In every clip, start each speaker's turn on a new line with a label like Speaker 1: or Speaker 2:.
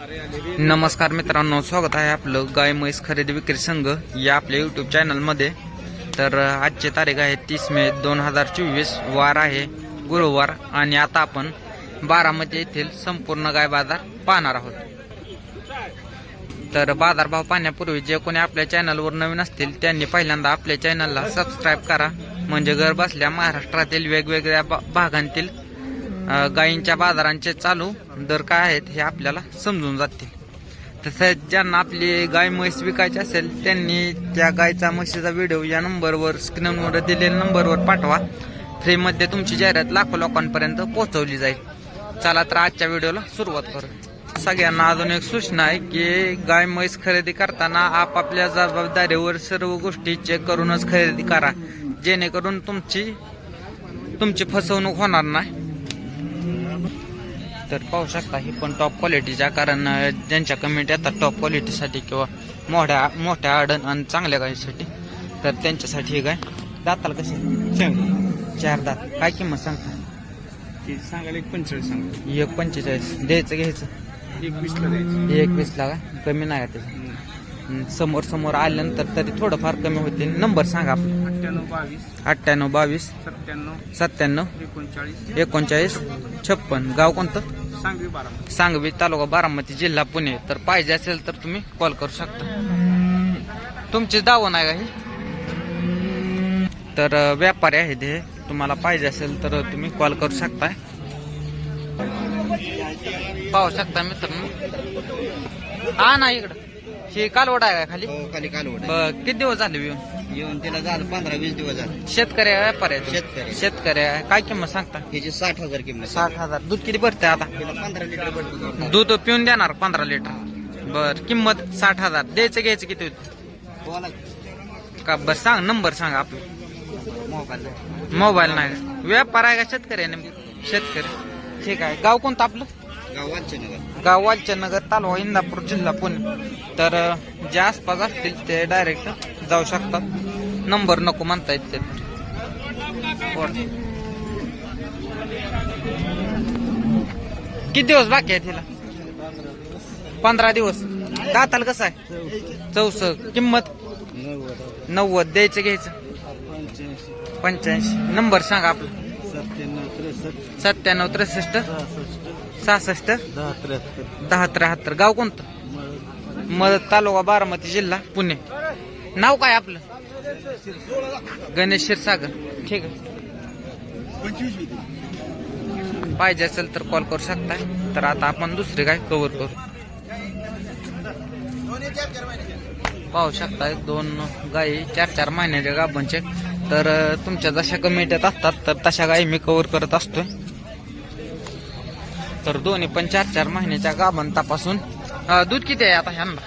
Speaker 1: नमस्कार मित्रांनो स्वागत आहे आपलं गाय म्हैस खरेदी विक्री संघ या आपल्या युट्यूब चॅनलमध्ये तर आजची तारीख आहे तीस मे दोन हजार चोवीस. वार आहे गुरुवार आणि आता आपण बारामती येथील संपूर्ण गाय बाजार पाहणार आहोत. तर बाजारभाव पाहण्यापूर्वी जे कोणी आपल्या चॅनलवर नवीन असतील त्यांनी पहिल्यांदा आपल्या चॅनलला सबस्क्राईब करा. म्हणजे घर बसल्या महाराष्ट्रातील वेगवेगळ्या भागांतील गायींच्या बाजारांचे चालू दर काय आहेत हे आपल्याला समजून जातील तसेच ज्यांना आपली गाय म्हैस विकायची असेल त्यांनी त्या गायचा म्हशीचा व्हिडिओ या नंबरवर स्क्रीनवर दिलेल्या नंबरवर पाठवा. फ्रीमध्ये तुमची जाहिरात लाखो लोकांपर्यंत पोहोचवली जाईल. चला तर आजच्या व्हिडिओला सुरुवात करू. सगळ्यांना अजून एक सूचना आहे की गाय म्हैस खरेदी करताना आपापल्या जबाबदारीवर सर्व गोष्टी चेक करूनच खरेदी करा. जेणेकरून तुमची तुमची फसवणूक होणार नाही. तर पाहू शकता ही पण टॉप क्वालिटीच्या कारण ज्यांच्या कमेंट येतात टॉप क्वालिटीसाठी किंवा मोठ्या मोठ्या आडन आणि चांगल्या गायीसाठी तर त्यांच्यासाठी ही गाय दाताला कशी? चार दात. काय किंमत सांगता?
Speaker 2: सांगायला एक पंचेचाळीस सांगा.
Speaker 1: एक पंचेचाळीस. द्यायचं घ्यायचं?
Speaker 2: एक वीसला द्यायचं.
Speaker 1: एक वीसला का? कमी नाही का त्याचं? समोर समोर आल्यानंतर तरी थोडंफार कमी होतील नंबर सांगा आपला.
Speaker 2: अठ्ठ्याण्णव बावीस.
Speaker 1: अठ्ठ्याण्णव बावीस.
Speaker 2: सत्त्याण्णव.
Speaker 1: सत्त्याण्णव.
Speaker 2: एकोणचाळीस.
Speaker 1: एकोणचाळीस. छप्पन. गाव कोणतं?
Speaker 2: सांगवी बारा
Speaker 1: सांगवी तालुका बारामती जिल्हा पुणे. तर पाहिजे असेल तर तुम्ही कॉल करू शकता. तुमची दावण आहे का ही? तर व्यापारी आहेत हे. तुम्हाला पाहिजे असेल तर तुम्ही कॉल करू शकता पाहू शकता मित्रांनो. हा ना इकडं. ही कालवड आहे का खाली?
Speaker 3: हो खाली कालवड
Speaker 1: किती दिवस झाले येऊन?
Speaker 3: येऊन तिला झालं पंधरा वीस दिवस झाले.
Speaker 1: शेतकरी आहे, व्यापारी आहे?
Speaker 3: शेतकरी.
Speaker 1: शेतकरी आहे. काय किंमत सांगता?
Speaker 3: ह्याची साठ हजार किंमत
Speaker 1: साठ हजार. दूध किती भरते आता?
Speaker 3: तिला पंधरा लिटर पडतो
Speaker 1: दूध पिऊन देणार पंधरा लिटर. बर किंमत साठ हजार. द्यायचं घ्यायचं किती होतं?
Speaker 3: बोला.
Speaker 1: का बर सांग नंबर सांग आपला.
Speaker 3: मोबाईल.
Speaker 1: मोबाईल नाही? व्यापार आहे का शेतकरी आहे नेमकं? शेतकरी. ठीक आहे. गाव कोणतं आपलं?
Speaker 3: गाव वालचंदनगर.
Speaker 1: गाव वालचंदनगर तालुका इंदापूर जिल्हा पुणे. तर अं, जे आसपास असतील ते डायरेक्ट जाऊ शकतात. नंबर नको म्हणता येत ते किती दिवस बाकी आहे तिला पंधरा दिवस. दाताल कसं आहे? चौस किंमत? नव्वद. द्यायचं घ्यायचं? पंच्याऐंशी. नंबर सांगा आपला.
Speaker 3: सत्त्याण्णव त्रेसष्ट.
Speaker 1: सहासष्ट.
Speaker 3: दहा त्र्याहत्तर.
Speaker 1: गाव कोणतं? मदत तालुका बारामती जिल्हा पुणे. नाव काय आपलं? गणेश क्षीरसागर. ठीक आहे. पाहिजे असेल तर कॉल करू शकता. तर आता आपण दुसरी गाय कव्हर करू. पाहू शकता दोन गायी चार चार महिन्याच्या गाभांचे तर तुमच्या जशा कमिट्यात असतात तर तशा गायी मी कव्हर करत असतोय. तर दोन्ही पण चार चार महिन्याच्या गाभण तपासून. दूध किती आहे आता ह्यांना?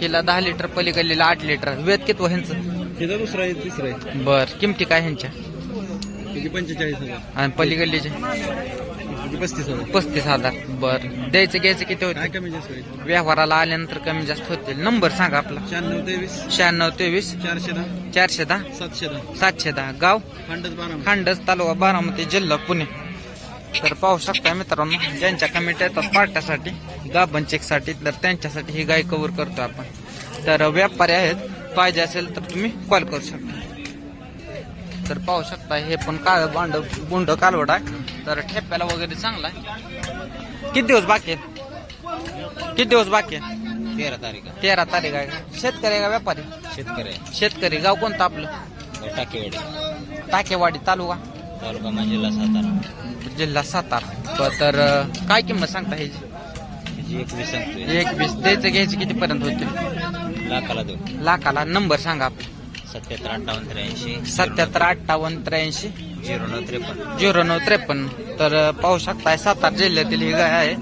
Speaker 1: हिला दहा लिटर पलीकडलेला आठ लिटर. वेद किती ह्यांचं?
Speaker 2: तिथं दुसरा आहे तिसरा आहे.
Speaker 1: बर किमती काय ह्यांच्या?
Speaker 2: तिची पंचेचाळीस हजार.
Speaker 1: आणि पलीकडलीचे?
Speaker 2: तिची पस्तीस हजार.
Speaker 1: पस्तीस हजार. बर द्यायचं घ्यायचं किती
Speaker 2: काय
Speaker 1: होते
Speaker 2: कमी जास्त होईल?
Speaker 1: व्यवहाराला आल्यानंतर कमी जास्त होतील. नंबर सांगा आपला.
Speaker 2: शहाण्णव तेवीस.
Speaker 1: शहाण्णव तेवीस.
Speaker 2: चारशे दहा.
Speaker 1: चारशे दहा?
Speaker 2: सातशे दहा.
Speaker 1: सातशे दहा. गाव?
Speaker 2: खंडच बारा
Speaker 1: खांडस तालुका बारामती जिल्हा पुणे. तर पाहू शकता मित्रांनो ज्यांच्या कमिटी येतात पार्ट्यासाठी. गाभण चेकसाठी तर त्यांच्यासाठी ही गाय कव्हर करतो आपण. तर व्यापारी आहेत पाहिजे असेल तर तुम्ही कॉल करू शकता. तर पाहू शकता हे पण काळ बांड गुंड कालवड आहे. तर ठेप्याला वगैरे चांगला आहे. किती दिवस बाकी आहेत किती दिवस बाकी आहे?
Speaker 3: तेरा तारीख.
Speaker 1: तेरा तारीख आहे? शेतकरी आहे का व्यापारी?
Speaker 3: शेतकरी.
Speaker 1: शेतकरी. गाव कोणतं आपलं?
Speaker 3: टाकेवाडी.
Speaker 1: टाकेवाडी तालुका?
Speaker 3: तालुका जिल्हा सातारा.
Speaker 1: जिल्हा सातारा. तर काय किंमत सांगता ह्याची?
Speaker 3: एकवीस सांगतोय.
Speaker 1: वीस द्यायचं घ्यायचं किती पर्यंत होते
Speaker 3: लाखाला देऊ.
Speaker 1: लाखाला. नंबर सांगा आपला.
Speaker 3: सत्याहत्तर अठ्ठावन्न त्र्याऐंशी.
Speaker 1: सत्याहत्तर अठ्ठावन्न त्र्याऐंशी.
Speaker 3: झिरो नऊ त्रेपन्न.
Speaker 1: झिरो नऊ त्रेपन्न. तर अं, पाहू शकताय सातारा जिल्ह्यातील ही गाय आहे.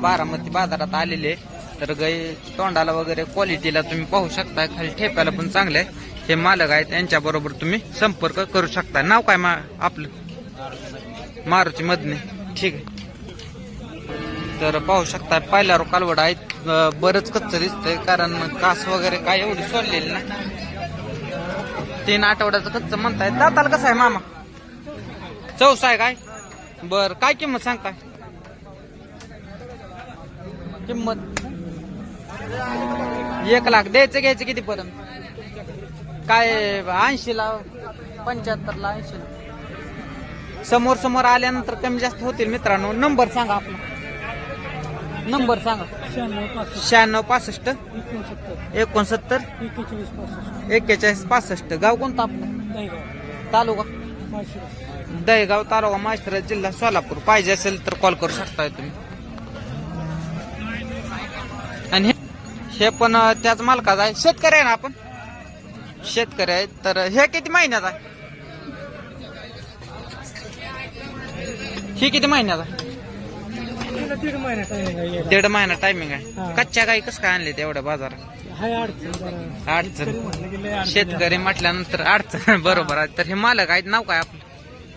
Speaker 1: बारामती बाजारात आलेली आहे. तर गाय तोंडाला वगैरे क्वालिटीला तुम्ही पाहू शकताय. खाली ठेप्याला पण चांगले आहे. हे मालक आहेत त्यांच्या बरोबर तुम्ही संपर्क करू शकता नाव काय मा आपलं? मारुती मधने ठीक आहे. तर पाहू शकता पहिल्या कालवड आहेत. बरंच कच्च दिसतंय कारण कास वगैरे काय एवढी सोडलेली नाही. तीन आठवड्याचं कच्च म्हणताय. दाताल कसं आहे मामा? चौसा आहे काय? बर काय किंमत सांगताय? किंमत? एक लाख. द्यायचं घ्यायचं किती पर्यंत काय ऐंशी ला पंच्याहत्तर ला ऐंशी समोर समोर आल्यानंतर कमी जास्त होतील मित्रांनो. नंबर सांगा आपला. नंबर सांगा. शहाण्णव पासष्ट. एकोणसत्तर. एक्केचाळीस पासष्ट. गाव कोणतं आपलं? तालुका? दहेगाव तालुका मास्टर जिल्हा सोलापूर. पाहिजे असेल तर कॉल करू शकताय तुम्ही. आणि हे- हे पण अं, त्याच मालकाचा आहे. शेतकरी आहे ना आपण? शेतकरी आहे. तर हे किती महिन्याचा आहे? ही किती महिन्याचा आहे?
Speaker 4: दीड महिना टाइम आहे
Speaker 1: दीड महिना टायमिंग आहे. कच्च्या गाई कसं काय आणले तेवढ्या बाजारात
Speaker 4: हाय अडचण जरा.
Speaker 1: अडचण.
Speaker 4: म्हटलं की लय अडचण
Speaker 1: शेतकरी म्हटल्यानंतर अडचण बरोबर आहे. तर हे मालक आहेत नाव काय आपलं?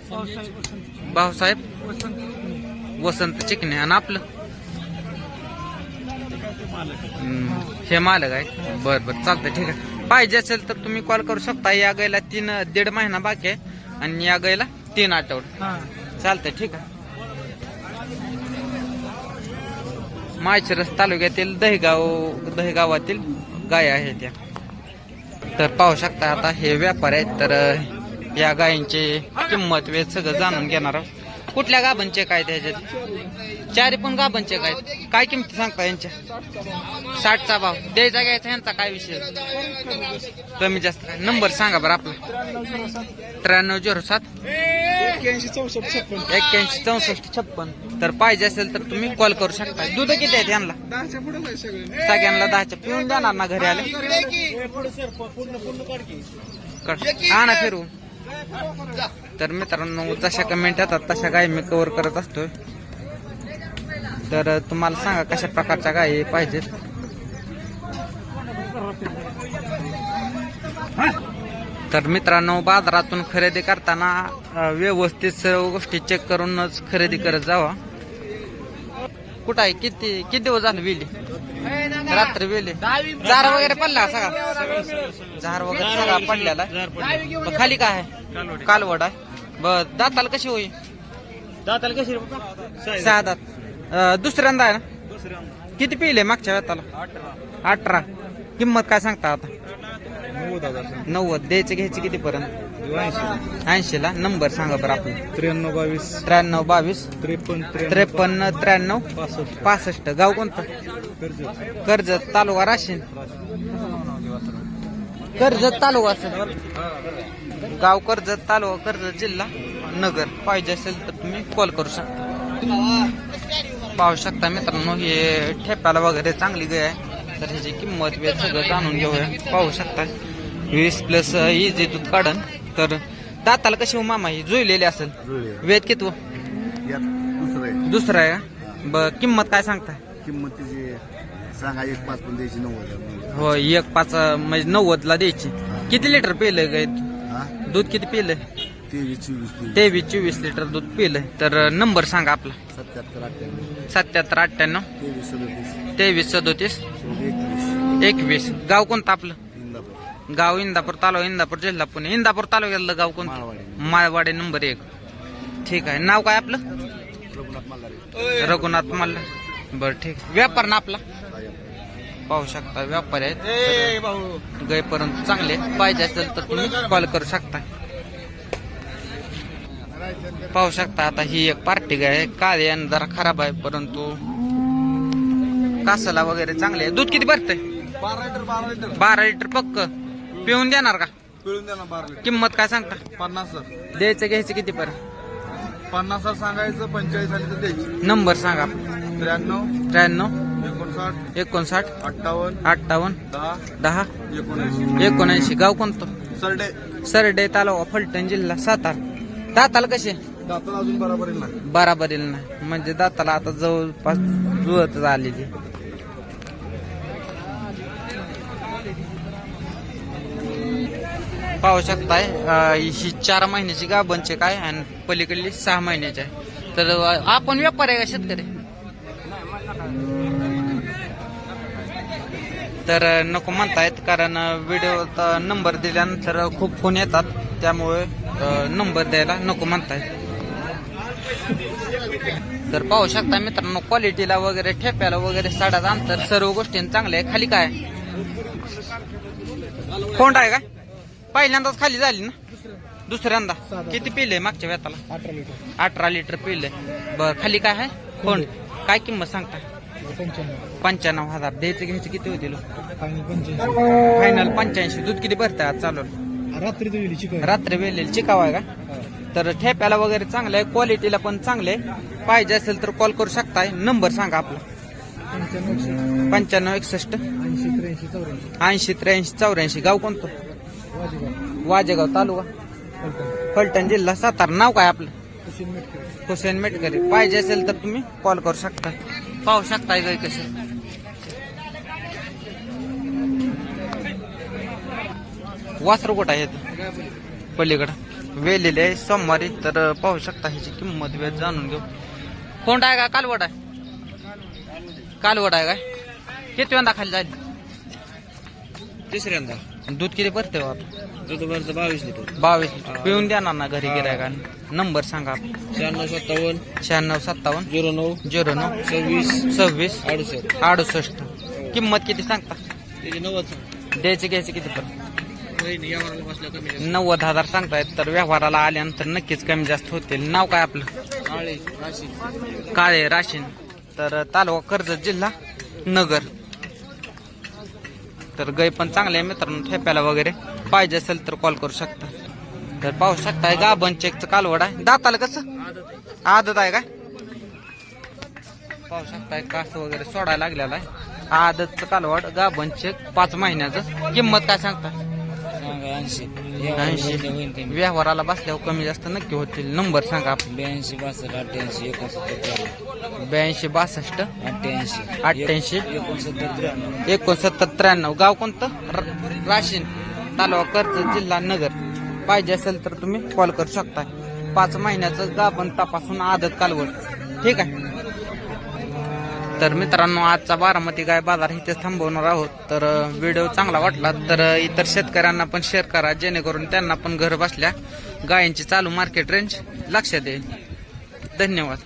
Speaker 4: पावसाळी वसंत.
Speaker 1: भाऊसाहेब?
Speaker 4: वसंत
Speaker 1: वसंत चिकणे आणि आपलं? हम्म, हे मालक आहे बर बर. चालतंय ठीक आहे. पाहिजे असेल तर तुम्ही कॉल करू शकता. या गायला तीन दीड महिना बाकी आहे. आणि या गायला तीन आठवडे.
Speaker 4: हा.
Speaker 1: चालतंय ठीक आहे. माळशिरस तालुक्यातील दहेगाव दहेगावातील गाय आहे त्या. तर पाहू शकता आता हे व्यापार आहेत तर या गायींची किंमत वेळ सगळं जाणून घेणार आहोत. कुठल्या गाभांचे काय त्याच्यात चारी पण गाभांचे काय काय किंमती सांगता यांच्या? साठचा भाव. द्यायचा घ्यायचा यांचा काय विषय? कमी जास्त. काय नंबर सांगा बरं आपला. त्र्याण्णव झिरो सात.
Speaker 4: एक्क्याऐंशी चौसष्ट छप्पन.
Speaker 1: एक्क्याऐंशी चौसष्ट छप्पन तर पाहिजे असेल तर तुम्ही कॉल करू शकता. दूध किती आहेत यांना?
Speaker 4: दहाच्या पुढे
Speaker 1: सगळ्यांना दहाच्या पिऊन जाणार ना घरी आले? हा आणा फिरू. तर मित्रांनो जशा कमेंट येतात तशा गायी मी कव्हर करत असतोय. तर तुम्हाला सांगा कशा प्रकारच्या गायी पाहिजेत. तर मित्रांनो बाजारातून खरेदी करताना व्यवस्थित सर्व गोष्टी चेक करूनच खरेदी करत जावा. कुठं आहे? किती किती दिवस झाले वेली? रात्री वेली. जार वगैरे पडला सगळा जार वगैरे सगळा पडलेला खाली काय आहे? कालवड आहे. बर दाताला कशी होईल
Speaker 2: दाताला कशी
Speaker 1: सहा दात. दुसऱ्यांदा आहे ना? किती पिले मागच्या वेताला अठरा. किंमत काय सांगता आता?
Speaker 2: नव्वद हजार.
Speaker 1: नव्वद. द्यायचे घ्यायचे किती पर्यंत? ऐंशी ला नंबर सांगा बरं आपण
Speaker 2: त्र्याण्णव बावीस.
Speaker 1: त्र्याण्णव बावीस.
Speaker 2: त्रेपन्न
Speaker 1: त्रेपन्न त्र्याण्णव.
Speaker 2: पासष्ट.
Speaker 1: पासष्ट. गाव कोणतं?
Speaker 2: कर्जत.
Speaker 1: तालुका राशीन. कर्जत तालुका असेल. गाव कर्जत तालुका कर्जत जिल्हा नगर. पाहिजे असेल तर तुम्ही कॉल करू शकता पाहू शकता मित्रांनो हे ठेप्याला वगैरे चांगली गाय आहे. तर ह्याची किंमत वेळ सगळं जाणून घेऊया. पाहू शकता. वीस प्लस इजी दूध काढन तर दाताला कशी हो मामा ही जुळलेली असेल? वेद किती हो?
Speaker 5: यात दुसरं आहे.
Speaker 1: दुसरा आहे का? ब किंमत काय सांगताय
Speaker 5: किंमत तिची सांगा एक पाच पण द्यायची नव्वद
Speaker 1: हो एक पाच म्हणजे नव्वद ला द्यायची किती लिटर पिलंय गाय
Speaker 5: हा
Speaker 1: दूध? किती पिलंय
Speaker 5: तेवीस चोवीस तेवीस
Speaker 1: तेवीस चोवीस लिटर दूध पिलंय तर नंबर सांगा आपला.
Speaker 5: सत्याहत्तर अठ्ठ्याण्णव.
Speaker 1: सत्याहत्तर अठ्ठ्याण्णव.
Speaker 5: तेवीस सदतीस.
Speaker 1: तेवीस सदोतीस.
Speaker 5: एकवीस.
Speaker 1: एकवीस. गाव कोणतं आपलं? गाव इंदापूर तालुका इंदापूर जिल्हा पुणे. इंदापूर तालुक्यातलं गाव कोणतं?
Speaker 5: माळवाडी.
Speaker 1: माळवाडी नंबर एक. ठीक आहे. नाव काय आपलं?
Speaker 5: रघुनाथ मल्हारी.
Speaker 1: रघुनाथ मल्ला बर ठीक व्यापार ना आपला? पाहू शकता व्यापारी आहेत. गैपर्यंत चांगले पाहिजे असेल तर तुम्ही कॉल करू शकता. पाहू शकता आता ही एक पार्टी गाय काळे आणि जरा खराब आहे परंतु कासाला वगैरे चांगले आहे. दूध किती भरतंय?
Speaker 2: बारा लिटर. बारा लिटर
Speaker 1: पक्क. पिऊन देणार का?
Speaker 2: पिळून द्या ना बारा लिटर
Speaker 1: किंमत काय सांगता?
Speaker 2: पन्नास हजार
Speaker 1: द्यायचं घ्यायचं किती पर्यंत
Speaker 2: पन्नास हजार सांगायचं पंचेचाळीस आली तर द्यायची.
Speaker 1: नंबर सांगा.
Speaker 2: त्र्याण्णव
Speaker 1: त्र्याण्णव
Speaker 2: एकोणसाठ
Speaker 1: एकोणसाठ
Speaker 2: अठ्ठावन्न
Speaker 1: अठ्ठावन्न
Speaker 2: दहा
Speaker 1: दहा
Speaker 2: एकोणऐंशी.
Speaker 1: एकोणऐंशी. गाव कोणतं?
Speaker 2: सरडे.
Speaker 1: सरडे तालुका फलटण जिल्हा सातारा. दाताला कसे?
Speaker 2: दाताला अजून बरोबर येईल ना.
Speaker 1: बराबरील नाही म्हणजे दाताला आता जवळपास जुळतच आलेली. पाहू शकताय. ही चार महिन्याची गाभणचे काय आणि पलीकडली सहा महिन्याची आहे. तर आपण व्यापार आहे का शेतकरी? तर नको म्हणतायत कारण व्हिडिओ नंबर दिल्यानंतर खूप फोन येतात. त्यामुळे नंबर द्यायला नको म्हणतायत. तर पाहू शकता मित्रांनो क्वालिटीला वगैरे ठेप्याला वगैरे साड्यात अंतर सर्व गोष्टी चांगले आहे. खाली काय? कोंड आहे का? पहिल्यांदाच खाली झाली ना? दुसऱ्यांदा. किती पिले मागच्या वेताला
Speaker 4: अठरा लिटर.
Speaker 1: अठरा लिटर पिले. बर खाली काय आहे? कोंड काय किंमत सांगता?
Speaker 4: पंच्याण्णव.
Speaker 1: पंच्याण्णव हजार. द्यायचं घ्यायचं किती होतील?
Speaker 4: आणि पंच्याऐंशी.
Speaker 1: फायनल पंच्याऐंशी. दूध किती भरतं आज चालू
Speaker 4: रात्री दिली चिकन.
Speaker 1: रात्री चिकाव आहे का? तर ठेप्याला वगैरे चांगलं आहे. क्वालिटीला पण चांगलं आहे. पाहिजे असेल तर कॉल करू शकताय नंबर सांगा आपला.
Speaker 4: पंच्याण्णव
Speaker 1: पंच्याण्णव एकसष्ट.
Speaker 4: ऐंशी त्र्याऐंशी चौऱ्याऐंशी.
Speaker 1: ऐंशी त्र्याऐंशी चौऱ्याऐंशी. गाव कोणतं?
Speaker 4: वाजेगाव
Speaker 1: तालुका?
Speaker 4: फलटण
Speaker 1: जिल्हा. सातारा. नाव काय आपलं? हुसेन मेटकरी. पाहिजे असेल तर तुम्ही कॉल करू शकता. पाहू शकताय गाय कसे? वासरू कुठं आहे पलीकडं. वेलेले आहे. सोमवारी तर पाहू शकता ह्याची किंमत वेळ जाणून घेऊ. कोंड आहे का? कालवड आहे? कालवड आहे काय? किती वेळा खाली जाईल?
Speaker 3: तिसऱ्यांदा.
Speaker 1: दूध किती भरते हो आता
Speaker 3: दुधवरचं बावीस लिटर.
Speaker 1: बावीस लिटर. पिऊन देणार ना घरी गिरायका नंबर सांगा.
Speaker 3: शहाण्णव सत्तावन्न.
Speaker 1: शहाण्णव सत्तावन्न.
Speaker 3: झिरो नऊ.
Speaker 1: झिरो नऊ.
Speaker 3: सव्वीस.
Speaker 1: सव्वीस.
Speaker 3: अडुसष्ट.
Speaker 1: अडुसष्ट. किंमत किती सांगता?
Speaker 3: त्याची नव्वद
Speaker 1: द्यायची घ्यायची किती पण.
Speaker 3: वहिनी यावर बसल्या कमी
Speaker 1: नव्वद हजार सांगतायत तर व्यवहाराला आल्यानंतर नक्कीच कमी जास्त होतील. नाव काय आपलं?
Speaker 3: राशी
Speaker 1: काळे राशीन. तर तालुका कर्जत जिल्हा नगर. तर गाय पण चांगले आहे मित्रांनो ठेप्याला वगैरे. पाहिजे असेल तर कॉल करू शकता. तर पाहू शकताय गाभण चेकचं कालवड आहे. दाताला कसं? आदत आहे का पाहू शकताय कास वगैरे सोडायला लागलेला आहे. आदतचं कालवड गाभण चेक पाच महिन्याचं. किंमत काय सांगता?
Speaker 3: ऐंशी
Speaker 1: ऐंशी व्यवहाराला बसल्यावर कमी जास्त नक्की होतील. नंबर सांगा
Speaker 3: ब्याऐंशी बासष्ट अठ्ठ्याऐंशी एकोणसत्तर
Speaker 1: ब्याऐंशी बासष्ट.
Speaker 3: अठ्ठ्याऐंशी.
Speaker 1: अठ्ठ्याऐंशी.
Speaker 3: एकोणसत्तर
Speaker 1: एकोणसत्तर त्र्याण्णव. गाव कोणतं? राशीन. तालुका कर्जत जिल्हा नगर. पाहिजे असेल तर तुम्ही कॉल करू शकता पाच महिन्याचं गाभण तपासून आदत कालवड. ठीक आहे? तर मित्रांनो आजचा बारामती गाय बाजार इथेच थांबवणार आहोत. तर व्हिडिओ चांगला वाटला तर इतर शेतकऱ्यांना पण शेअर करा जेणेकरून त्यांना पण घर बसल्या. गायींची चालू मार्केट रेंज लक्षात येईल. धन्यवाद.